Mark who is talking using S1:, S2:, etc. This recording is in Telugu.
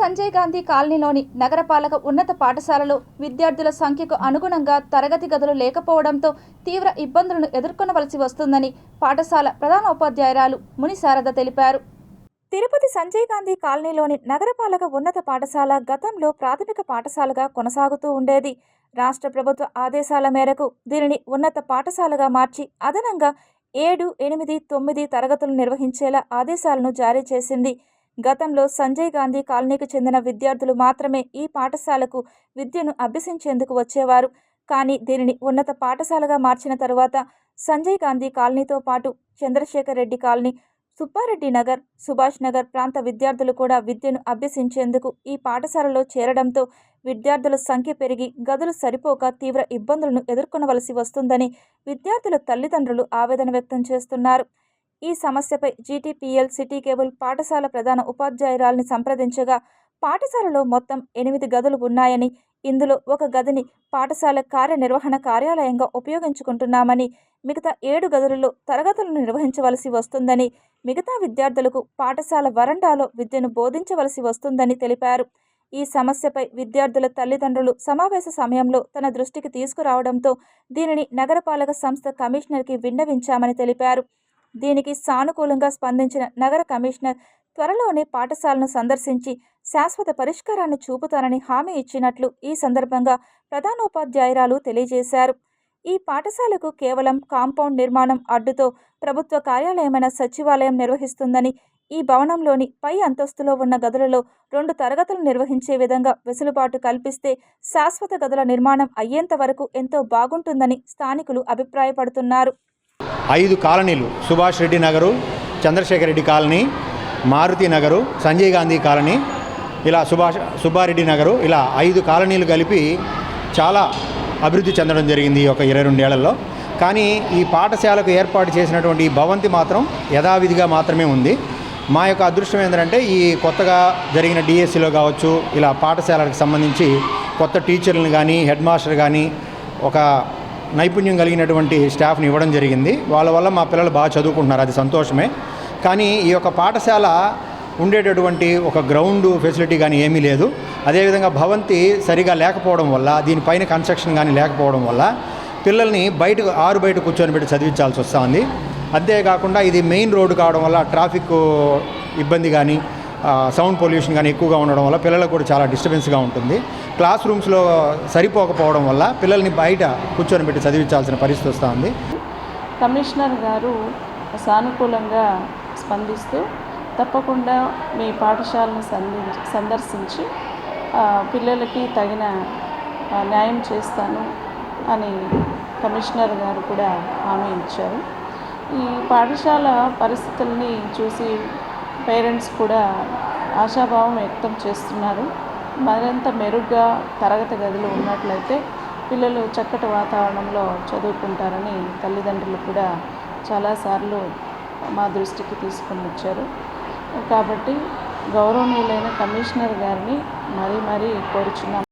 S1: సంజయ్ గాంధీ కాలనీలోని నగరపాలక ఉన్నత పాఠశాలలో విద్యార్థుల సంఖ్యకు అనుగుణంగా తరగతి గదులు లేకపోవడంతో తీవ్ర ఇబ్బందులను ఎదుర్కొనవలసి వస్తుందని పాఠశాల ప్రధానోపాధ్యాయురాలు ముని శారద తెలిపారు. తిరుపతి సంజయ్ గాంధీ కాలనీలోని నగరపాలక ఉన్నత పాఠశాల గతంలో ప్రాథమిక పాఠశాలగా కొనసాగుతూ ఉండేది. రాష్ట్ర ప్రభుత్వ ఆదేశాల మేరకు దీనిని ఉన్నత పాఠశాలగా మార్చి అదనంగా ఏడు ఎనిమిది తొమ్మిది తరగతులు నిర్వహించేలా ఆదేశాలను జారీ చేసింది. గతంలో సంజయ్ గాంధీ కాలనీకి చెందిన విద్యార్థులు మాత్రమే ఈ పాఠశాలకు విద్యను అభ్యసించేందుకు వచ్చేవారు. కానీ దీనిని ఉన్నత పాఠశాలగా మార్చిన తరువాత సంజయ్ గాంధీ కాలనీతో పాటు చంద్రశేఖర్ రెడ్డి కాలనీ సుబ్బారెడ్డి నగర్ సుభాష్ నగర్ ప్రాంత విద్యార్థులు కూడా విద్యను అభ్యసించేందుకు ఈ పాఠశాలలో చేరడంతో విద్యార్థుల సంఖ్య పెరిగి గదులు సరిపోక తీవ్ర ఇబ్బందులను ఎదుర్కొనవలసి వస్తుందని విద్యార్థుల తల్లిదండ్రులు ఆవేదన వ్యక్తం చేస్తున్నారు. ఈ సమస్యపై జీటీపీఎల్ సిటీ కేబుల్ పాఠశాల ప్రధాన ఉపాధ్యాయురాల్ని సంప్రదించగా పాఠశాలలో మొత్తం ఎనిమిది గదులు ఉన్నాయని ఇందులో ఒక గదిని పాఠశాల కార్యనిర్వహణ కార్యాలయంగా ఉపయోగించుకుంటున్నామని మిగతా ఏడు గదులలో తరగతులను నిర్వహించవలసి వస్తుందని మిగతా విద్యార్థులకు పాఠశాల వరండాలో విద్యను బోధించవలసి వస్తుందని తెలిపారు. ఈ సమస్యపై విద్యార్థుల తల్లిదండ్రులు సమావేశ సమయంలో తన దృష్టికి తీసుకురావడంతో దీనిని నగరపాలక సంస్థ కమిషనర్కి విన్నవించామని తెలిపారు. దీనికి సానుకూలంగా స్పందించిన నగర కమిషనర్ త్వరలోనే పాఠశాలను సందర్శించి శాశ్వత పరిష్కారాన్ని చూపుతానని హామీ ఇచ్చినట్లు ఈ సందర్భంగా ప్రధానోపాధ్యాయురాలు తెలియజేశారు. ఈ పాఠశాలకు కేవలం కాంపౌండ్ నిర్మాణం అడ్డుతో ప్రభుత్వ కార్యాలయమైన సచివాలయం నిర్వహిస్తుందని ఈ భవనంలోని పై అంతస్తులో ఉన్న గదులలో రెండు తరగతులు నిర్వహించే విధంగా వెసులుబాటు కల్పిస్తే శాశ్వత గదుల నిర్మాణం అయ్యేంత వరకు ఎంతో బాగుంటుందని స్థానికులు అభిప్రాయపడుతున్నారు.
S2: ఐదు కాలనీలు సుభాష్ రెడ్డి నగరు చంద్రశేఖర్ రెడ్డి కాలనీ మారుతి నగరు సంజయ్ గాంధీ కాలనీ ఇలా సుభాష్ సుబ్బారెడ్డి నగరు ఇలా ఐదు కాలనీలు కలిపి చాలా అభివృద్ధి చెందడం జరిగింది ఈ ఒక ఇరవై రెండేళ్ళలో కానీ ఈ పాఠశాలకు ఏర్పాటు చేసినటువంటి ఈ భవంతి మాత్రం యథావిధిగా మాత్రమే ఉంది. మా యొక్క అదృష్టం ఏంటంటే ఈ కొత్తగా జరిగిన డిఎస్సిలో కావచ్చు ఇలా పాఠశాలకు సంబంధించి కొత్త టీచర్లను కానీ హెడ్ మాస్టర్ కానీ ఒక నైపుణ్యం కలిగినటువంటి స్టాఫ్ని ఇవ్వడం జరిగింది. వాళ్ళ వల్ల మా పిల్లలు బాగా చదువుకుంటున్నారు. అది సంతోషమే. కానీ ఈ యొక్క పాఠశాల ఉండేటటువంటి ఒక గ్రౌండ్ ఫెసిలిటీ కానీ ఏమీ లేదు. అదేవిధంగా భవంతి సరిగా లేకపోవడం వల్ల దీనిపైన కన్స్ట్రక్షన్ కానీ లేకపోవడం వల్ల పిల్లల్ని బయటకు ఆరు బయట కూర్చొని పెట్టి చదివించాల్సి వస్తుంది అంతేకాకుండా ఇది మెయిన్ రోడ్డు కావడం వల్ల ట్రాఫిక్ ఇబ్బంది కానీ సౌండ్ పొల్యూషన్ కానీ ఎక్కువగా ఉండడం వల్ల పిల్లలకు కూడా చాలా డిస్టర్బెన్స్గా ఉంటుంది. క్లాస్ రూమ్స్లో సరిపోకపోవడం వల్ల పిల్లల్ని బయట కూర్చొని పెట్టి చదివించాల్సిన పరిస్థితి వస్తుంది.
S3: కమిషనర్ గారు సానుకూలంగా స్పందిస్తూ తప్పకుండా మీ పాఠశాలను సంది సందర్శించి పిల్లలకి తగిన న్యాయం చేస్తాను అని కమిషనర్ గారు కూడా హామీ ఇచ్చారు. ఈ పాఠశాల పరిస్థితుల్ని చూసి పేరెంట్స్ కూడా ఆశాభావం వ్యక్తం చేస్తున్నారు. మరింత మెరుగ్గా తరగతి గదులు ఉన్నట్లయితే పిల్లలు చక్కటి వాతావరణంలో చదువుకుంటారని తల్లిదండ్రులు కూడా చాలాసార్లు మా దృష్టికి తీసుకొని వచ్చారు. కాబట్టి గౌరవనీయులైన కమిషనర్ గారిని మరీ మరీ కోరుచున్నాం.